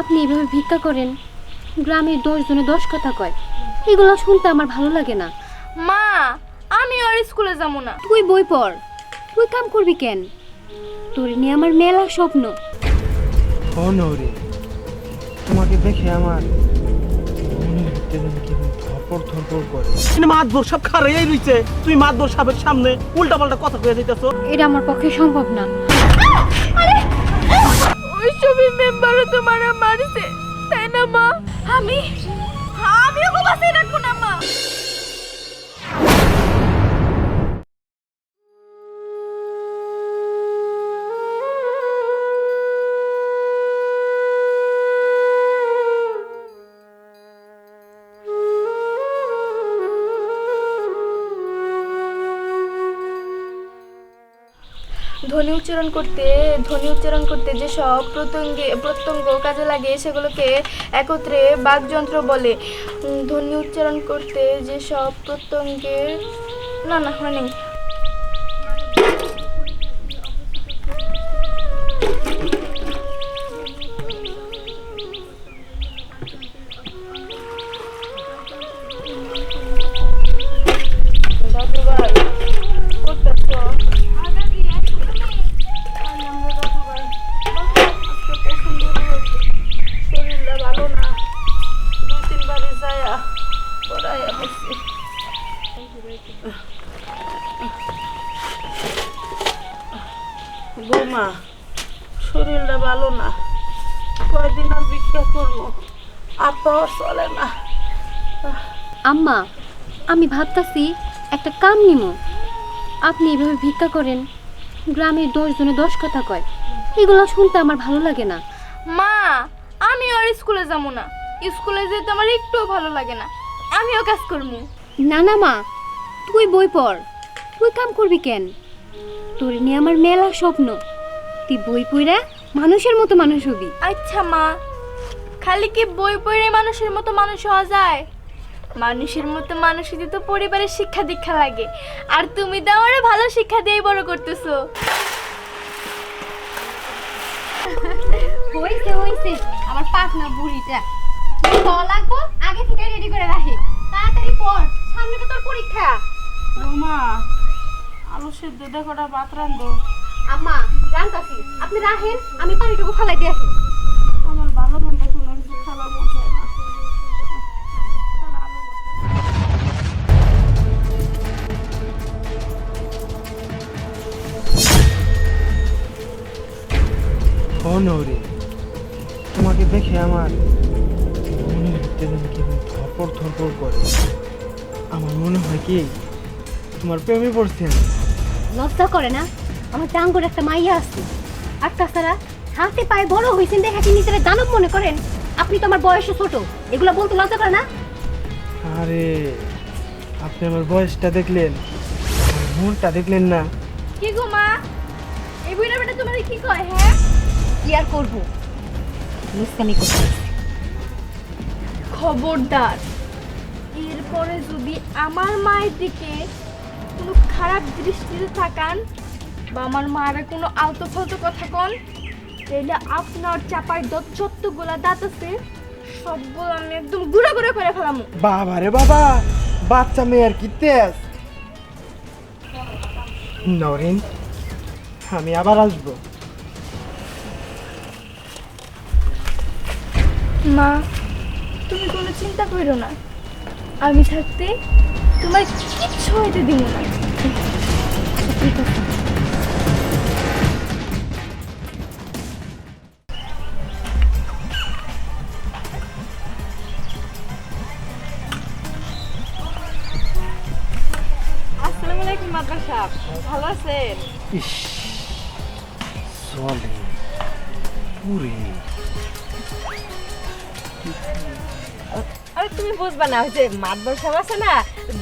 আপনি এভাবে ভিক্ষা করেন? গ্রামের দশ জনে দশ কথা কয়। এগুলো শুনতে আমার ভালো লাগে না। মা আমি আর স্কুলে যাব না। তুই বই পড়। তুই কাম করবি কেন? তোর নিয়ে আমার মেলা স্বপ্ন। ও নৌরি তোমাকে দেখে আমার ধরপড় ধরপড় করে। মাতবর সব খারাই রইছে। তুই মাতবর সাহেবের সামনে উল্টা পাল্টা কথা কয়ে যাইতেছো। এটা আমার পক্ষে সম্ভব না। সবই মেম্বারও তোমার মারছে। তাই না মা? আমি আমি ধ্বনি উচ্চারণ করতে, ধ্বনি উচ্চারণ করতে যে সব প্রত্যঙ্গে, প্রত্যঙ্গ কাজে লাগে, সেগুলোকে একত্রে বাকযন্ত্র বলে। ধ্বনি উচ্চারণ করতে যে সব প্রত্যঙ্গের না না হয়নি দাদু ভাই করতেছো শরীরটা ভালো না দু তিনবারে যায়া পড়াইয়া বসছি বৌমা শরীরটা ভালো না। কয়দিন আর ভিক্ষা করব? আর তো চলে না। আম্মা আমি ভাবতাছি একটা কাম নিমো। আপনি এভাবে ভিক্ষা করেন গ্রামের দশ জনে দশ কথা কয়। এগুলো শুনতে আমার ভালো লাগে না। মা আমি আর স্কুলে যাব না। স্কুলে যেতে আমার একটুও ভালো লাগে না। আমিও কাজ করব না না মা তুই বই পড়। তুই কাম করবি কেন? তোর নিয়ে আমার মেলা স্বপ্ন। তুই বই পড়া মানুষের মতো মানুষ হবি। আচ্ছা মা। খালি কি বই পড়ে মানুষের মতো মানুষ হওয়া যায়? মানুষের মতো মানুষ হতে তো পরিবারের শিক্ষা দীক্ষা লাগে। আর তুমি তো আমারে ভালো শিক্ষা দিয়েই বড় করতেছো। হইছে হইছে। আমার পাক না বুড়িটা খাওয়া লাগবো আগে থেকে রেডি করে রাখি। তাড়াতাড়ি পড় সামনে তো তোর পরীক্ষা। বৌমা আলু সেদ্ধ দেখোটা ভাত রান্ধো। আম্মা রান্তাছি আপনি রাখেন আমি পানিটুকু ফালাই দিয়ে আসি। আমার ভালো মন্দ কোনো কিছু খাওয়া মন না। ও নৌরি তোমাকে দেখে আমার যেন কি ধরপড় ধরপড় করে। আমার মনে হয় কি তোমার প্রেমে পড়ছি আমি। লজ্জা করে না? আমার টাঙ্গর একটা মাইয়া আছে। আর তাছাড়া হাতে পায়ে বড় হয়েছেন দেখা কি নিজের দানব মনে করেন? আপনি তো আমার বয়সে ছোট এগুলো বলতে লজ্জা করে না? আরে আপনি আমার বয়সটা দেখলেন মনটা দেখলেন না। কি গো মা? এই বুড়া বেটা তোমার কি কয় হ্যাঁ? কি আর করব? মুস্কামি করতে খবরদার। এরপরে যদি আমার মায়ের দিকে কোনো খারাপ দৃষ্টিতে থাকান বা আমার মায়ের কোনো আলতো ফালতো কথা কন তাহলে আপনার চাপায় দত যতগুলা দাঁত আছে সবগুলো আমি একদম গুঁড়ো গুঁড়ো করে ফেলাম। বাবা রে বাবা বাচ্চা মেয়ের কি তেজ? নরেন আমি আবার আসব। মা তুমি কোনো চিন্তা করো না। আমি থাকতে তোমার কিচ্ছু হইতে দিব না। ঠিক আছে ভালো আছেন? ইস চলে পুরে। আরে তুমি বুঝবা না ওই যে মাতবর সাহেব আছে না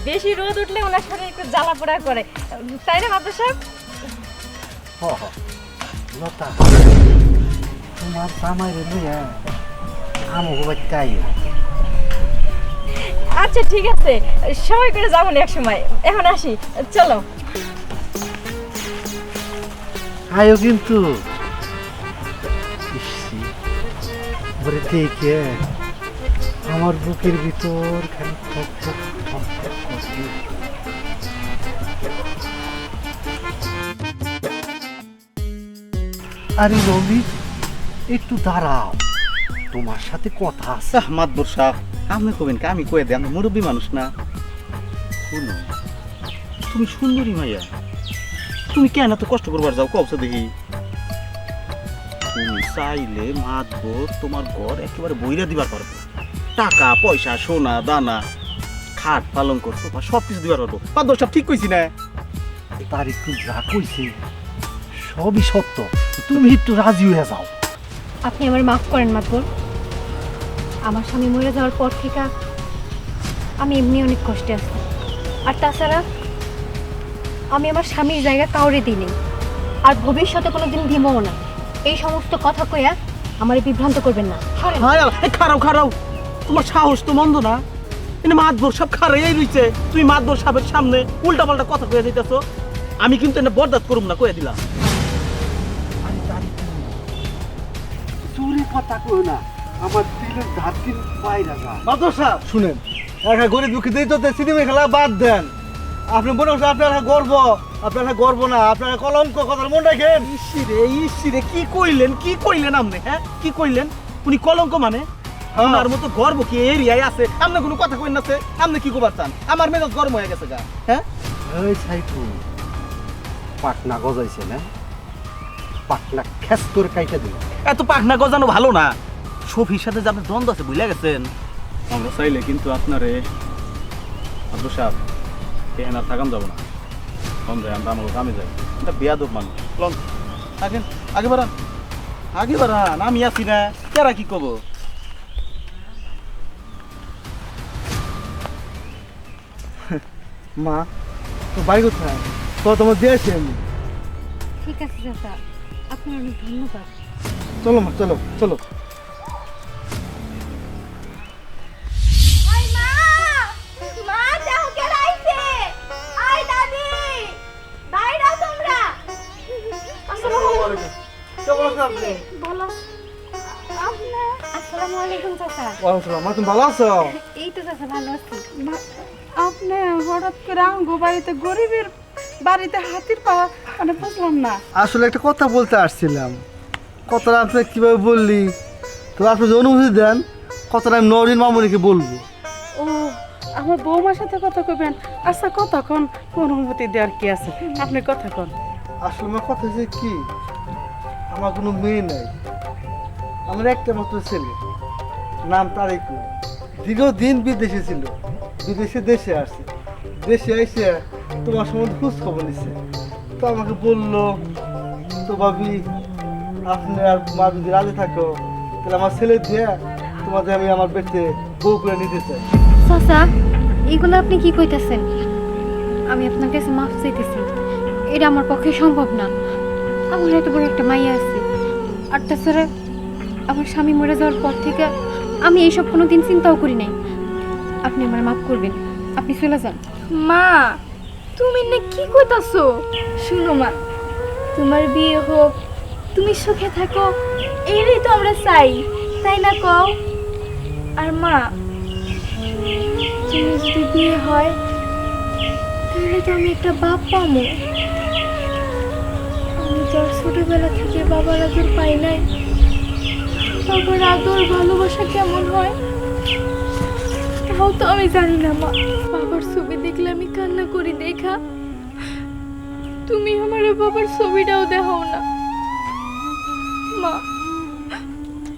বেশি রোদ উঠলে ওনার শরীর একটু জ্বালা পোড়া করে। তাই না মাতবর সাহেব লতা তোমার জামাই রে লইয়া বাচ্চাই আচ্ছা ঠিক আছে। সময় করে যাব এক সময় এখন আসি। চলো। আয়ো কিন্তু। দেখে আমার বুকের ভিতর খালি আরে রবি একটু দাঁড়াও। তোমার সাথে কথা আছে। মাতবর সাহ, আপনি কবেন আমি কয়ে দিই আমি মুরব্বী মানুষ না। শুনো, তুমি সুন্দরী মাইয়া। তুমি কেন এত কষ্ট করবার যাও? কবসা দেখি। তুমি চাইলে মাতবর তোমার ঘর একেবারে বইরা দিবার পারব টাকা, পয়সা, সোনা, দানা খাট পালন করছ সব কিছু দিবার পারব। মাতবর সব ঠিক কইছি না। তার একটু যা কইছে সবই সত্য। তুমি একটু রাজি হয়ে যাও। আপনি আমার মাফ করেন মাতবর। আমার স্বামী মরে যাওয়ার পর থেকে আমি এমনি অনেক কষ্টে আছি। আর তাছাড়া আমি আমার স্বামীর জায়গা কাউরে দিইনি। আর ভবিষ্যতে কোনো দিন দিবও না। এই সমস্ত কথা কইয়া আমার বিভ্রান্ত করবেন না। খারাপ খারাও তোমার সাহস তো মন্দ না। এনে মাতবর সব খারাই রইছে। তুমি মাতবর সাহেবের সামনে উল্টা পাল্টা কথা কয়ে দিতেছো। আমি কিন্তু এনে করুম না কয়ে দিলাম। চুরি কথা কই না আমার দিলের ধারকিন পায়রা যা। মাতবর সাহেব শুনেন একটা গরিব তো সিনেমা খেলা বাদ দেন। আপনি মনে করছেন আপনার গর্ব আপনার গর্ব না আপনার কলঙ্ক কথার মনে রাখেন। ইসিরে ইসিরে কি কইলেন কি কইলেন আপনি হ্যাঁ? কি কইলেন? উনি কলঙ্ক মানে? আমার মতো গর্ব কি এরিয়ায় আছে? আপনি কোনো কথা কইন না আছে আপনি কি কবার চান? আমার মেজাজ গরম হয়ে গেছে গা। হ্যাঁ? এই সাইফু পাটনা গজাইছে না? পাটনা খেস করে কাইটা দিল। এত পাখনা গজানো ভালো না। সফির সাথে যে আপনার দ্বন্দ্ব আছে বুঝলে গেছেন? আমরা চাইলে কিন্তু আপনারে মাতবর সাহ এখানে আর থাকান যাব না। কম যায় আমরা আমার কামে যাই। এটা বেয়াদব মানুষ। লন। আগেন আগে বাড়ান। আগে বাড়ান আমি আছি না। কেরা কি কব? মা তো বাড়ি কোথায়? তো তোমার দিয়েছি আমি ঠিক আছে চাচা আপনার অনেক ধন্যবাদ। চলো মা চলো চলো। মা মা দেখো কে আইছে আই দাদি বাইরে তোমরা। আসসালামু আলাইকুম। বলো আসসালামু আলাইকুম চাচা। ওয়ালাইকুম মা তুমি ভালো আছো? এই তো চাচা ভালো আছি। আপনি হঠাৎ করে আঙ্গো বাড়িতে গরিবের বাড়িতে হাতির পা মানে বুঝলাম না। আসলে একটা কথা বলতে আসছিলাম। কথাটা আপনি কীভাবে বললি? তো আপনি যদি অনুমতি দেন কথাটা আমি নরিন মামুনিকে বলব। ও আমার বৌমার সাথে কথা কইবেন? আচ্ছা কতক্ষণ অনুমতি দেওয়ার কি আছে? আপনি কথা কন। আসলে আমার কথা হচ্ছে কি? আমার কোনো মেয়ে নাই। আমার একটা মাত্র ছেলে। নাম তারিকু দীর্ঘদিন বিদেশে ছিল। বিদেশে, দেশে আসছে। দেশে এসে তোমার সম্বন্ধে খোঁজ খবর নিচ্ছে। তো আমাকে বলল, তো ভাবি, আপনি আর মা যদি রাজি থাকো, তাহলে আমার ছেলে দিয়ে তোমাদের আমি আমার পেটে বউ করে নিতে চাই। চাচা, এগুলো আপনি কি কইতাছেন? আমি আপনার কাছে মাফ চাইতেছি। এটা আমার পক্ষে সম্ভব না। আমার এত বড় একটা মাইয়া আছে। আর তাছাড়া, আমার স্বামী মরে যাওয়ার পর থেকে আমি এইসব কোনো দিন চিন্তাও করি নাই। আপনি আমার মাফ করবেন। আপনি চলে যান। মা, তুমি না কি কইতাছো শুনো মা, তোমার বিয়ে হোক, তুমি সুখে থাকো, এরই তো আমরা চাই, তাই না কও? আর মা, তুমি যদি বিয়ে হয়, তাহলে তো আমি একটা বাপ পামো। আমি তো আর ছোটবেলা থেকে বাবার আদর পাই নাই। বাবার আদর ভালোবাসা কেমন হয়? তাও তো, আমি জানি না, মা। বাবার ছবি দেখলে আমি কান্না করি, দেখা। তুমি আমার বাবার ছবিটাও দেখাও না। মা,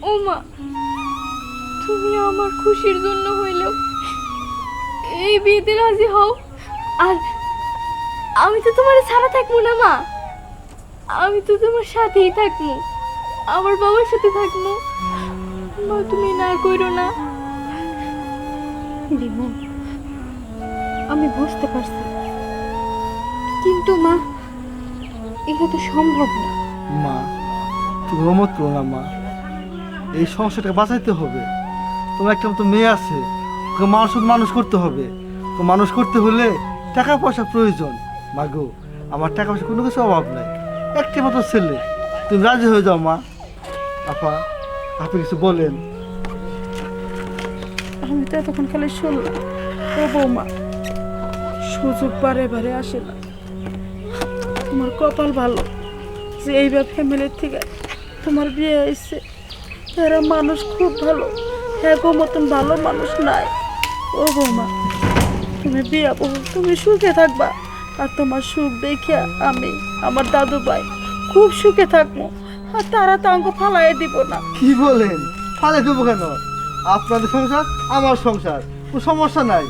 ও মা, তুমি আমার খুশির জন্য হইলেও এই বিয়েতে রাজি হও। আর আমি তো তোমার ছাড়া থাকব না, মা। আমি তো তোমার সাথেই থাকব। আমার বাবার সাথে থাকব। মা, তুমি না কইরো না। আমি বুঝতে পারছি। কিন্তু মা, এটা তো সম্ভব না। মা, তুমি অমত না, মা। এই সংসারটাকে বাঁচাইতে হবে। তোমার একটা মতো মেয়ে আছে, ওকে মানুষ মানুষ করতে হবে। তো মানুষ করতে হলে টাকা পয়সা প্রয়োজন। মা গো, আমার টাকা পয়সা কোনো কিছু অভাব নাই। একটা মতো ছেলে। তুমি রাজি হয়ে যাও, মা। আপা, আপনি কিছু বলেন। আমি তো এতক্ষণ খালি শুনলাম। ও বৌমা, সুযোগ বারে বারে আসে না। তোমার কপাল ভালো যে এইবার ফ্যামিলির থেকে তোমার বিয়ে হয়েছে। এরা মানুষ খুব ভালো। হ্যাঁ গো, মতন ভালো মানুষ নাই। ও বৌমা, তুমি বিয়া বহু তুমি সুখে থাকবা। আর তোমার সুখ দেখে আমি, আমার দাদু ভাই খুব সুখে থাকব। আর তারা তো আমাকে ফালাই দিব না। কি বলেন? ফালাই দেবো কেন? আপনাদের সংসার আমার সংসার। কোনো সমস্যা নাই।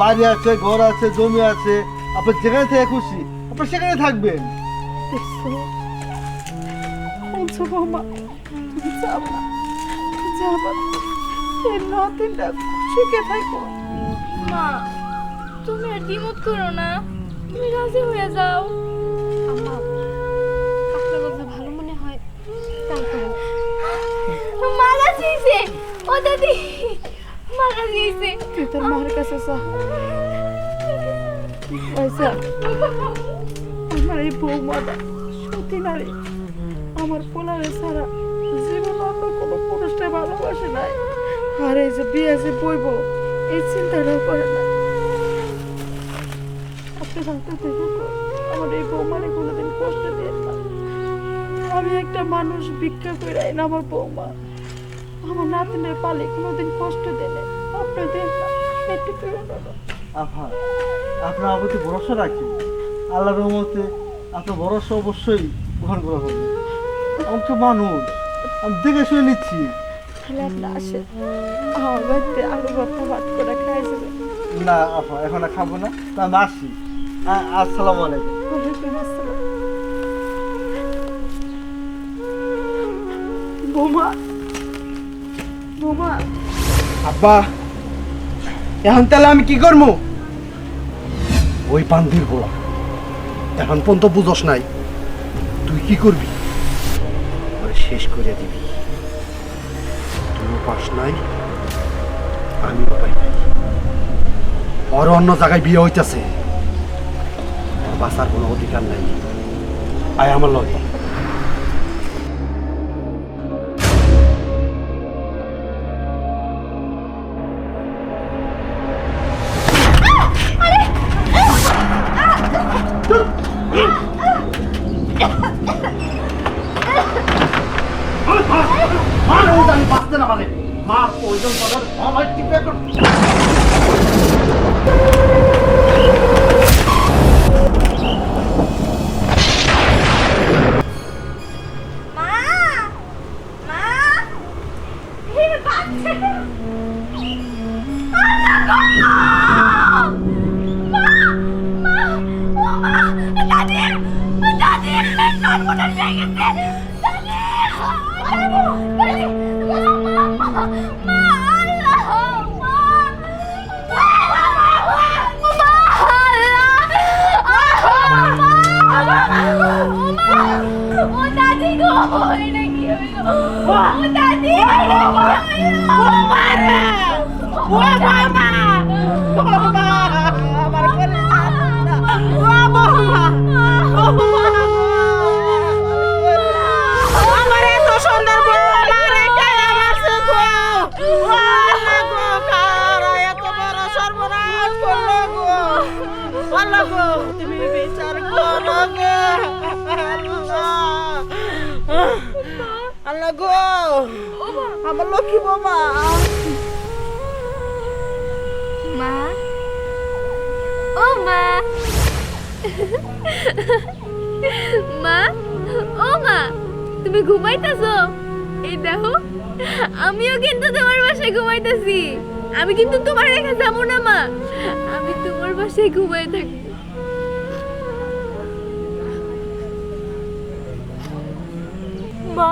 বাড়ি আছে ঘর আছে জমি আছে। আপনি যেখানে থেকে খুশি আপনি সেখানে থাকবেন। মা তুমি আর দ্বিমত করো না। তুমি রাজি হয়ে যাও। আম্মা আপনার যদি ভালো মনে হয় তাই করুন। মা রাজিয়েছে ও মা রাজিয়েছে তুই তোর কাছে আমার এই বৌমাটা সতী নারী আমার পোলারে ছাড়া জীবন কোনো পুরুষটা ভালোবাসে নাই। আর যে বিয়ে যে বইব, এই চিন্তাটাও করে না। আপনি ভাবতে আমার এই বৌমারে কোনোদিন কষ্ট দিয়ে না। আমি একটা মানুষ ভিক্ষা করে আইন আমার বৌমা। আমার নাতিনের পালে কোনোদিন কষ্ট দেনে আপনি দেন না একটু আফা আপনার আমার ভরসা রাখি। আল্লাহর রহমতে আপনার ভরসা অবশ্যই গ্রহণ করা হবে। আমি তো মানুষ আমি দেখে শুনে নিচ্ছি। না আফা এখন আর খাব না। আমি আসি। আ- আসসালামু আলাইকুম। আসসালাম। বৌমা আব্বা, এখন তাহলে আমি কি করব ওই পান্দির গোলা এখন পর্যন্ত বুঝস নাই, তুই কি করবি? শেষ করে দিবি। তুইও পাস নাই, আমিও পাই নাই। অন্য জায়গায় বিয়ে হইতেছে। বাঁচার কোনো অধিকার নাই। আয় আমার লগে। ও দাদি গো এটা কি হইল ও দাদি, ও মারা ও মামা ও মা আমার করে ও মামা আমার এত সুন্দর বউ মারে কেন মারছে গো আল্লাহ গো, কারা এত বড় সর্বনাশ করল গো। আল্লাহ গো, তুমি বিচার করো গো। আল্লাহ গো। আমার লক্ষ্মী বোমা। মা? ও মা। মা? ও মা, তুমি ঘুমাইতেছো? এই দেখো, আমিও কিন্তু তোমার বাসায় ঘুমাইতেছি। আমি কিন্তু তোমার রেখে যাব না, মা। আমি তোমার বাসায় ঘুমাই থাকি। মা?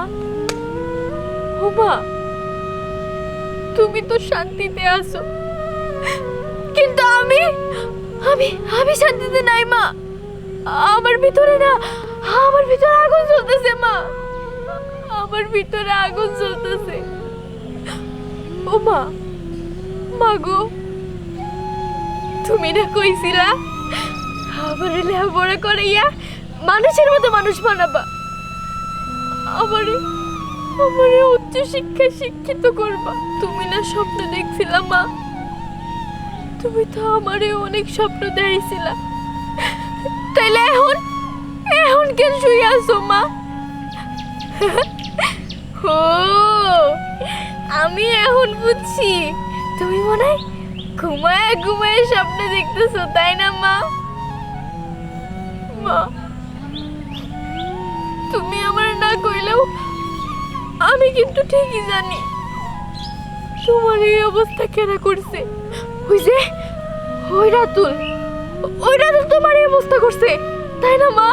মা, তুমি তো শান্তিতে আছো। কিন্তু আমি আমি আমি শান্তিতে নাই মা। আমার ভিতরে না, আমার ভিতরে আগুন জ্বলতেছে মা। আমার ভিতরে আগুন জ্বলতেছে। ও মা মা গো, তুমি না কইছিলা, আমার লেখাপড়া করাইয়া মানুষের মতো মানুষ বানাবা। আমারে আমার উচ্চ শিক্ষায় শিক্ষিত করবা। তুমি না স্বপ্ন দেখছিলা, মা। তুমি তো আমারে অনেক স্বপ্ন দেখাইছিলা। তাইলে এখন এখন কেন শুয়ে আছো, মা? ও, আমি এখন বুঝছি। তুমি মনে হয় ঘুমায় ঘুমায় স্বপ্ন দেখতেছো, তাই না, মা? মা, তুমি আমার না কইলেও আমি কিন্তু ঠিকই জানি। তোমার এই অবস্থা কেনা করছে? ওই যে, ওই রাতুল ওই রাতুল তোমার এই অবস্থা করছে, তাই না মা?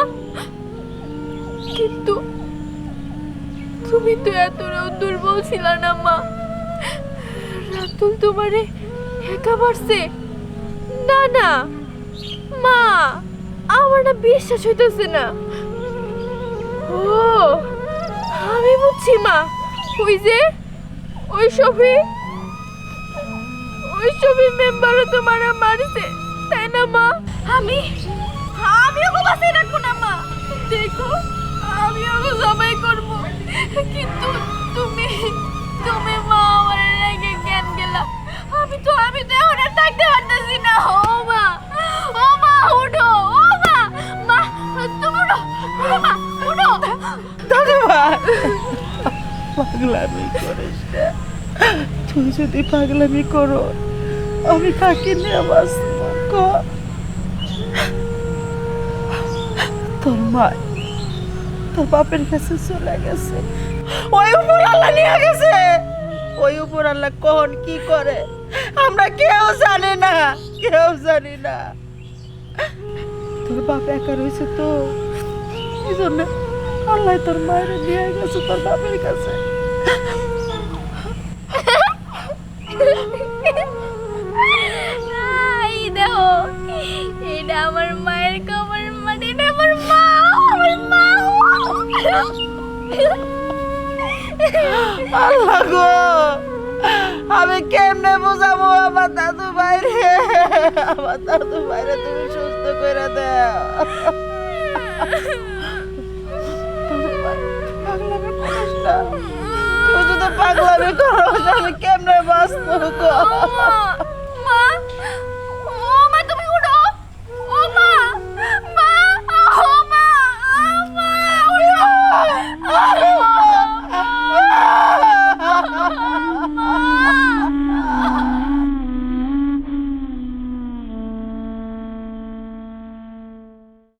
কিন্তু তুমি তো এতটাও দুর্বল ছিল না মা। রাতুল তোমারে একা পারছে না না। মা, আমার না বিশ্বাস হইতেছে না। ও আমি বুঝছি মা। ওই যে ওই সবই ওই সবই মেম্বারও তোমার মারিছে তাই না মা? আমি আমি ওকে বাসায় রাখব না মা। দেখো আমি ওকে জমাই করব। পাগলামি করিস না। তুই যদি পাগলামি করো, আমি কাকে নিয়ে বাঁচবো তোর মা তোর বাপের কাছে চলে গেছে। ওই উপর আল্লাহ নিয়ে গেছে। ওই উপর আল্লাহ কখন কি করে? আমরা কেউ জানি না, কেউ জানি না। তোর বাপ একা রয়েছে তো, এই জন্য আল্লাহ তোর মায়ের নিয়ে গেছে, তোর বাপের কাছে। আমার মায়ের কবর এটা আমার মা আমার মা। আল্লাহ গো আমি কেমনে বোঝাবো আমার দাদু বাইরে আমার দাদু বাইরে তুমি সুস্থ করে দাও। তুই যদি পাগলামি করো আমি কেমনে বাঁচবো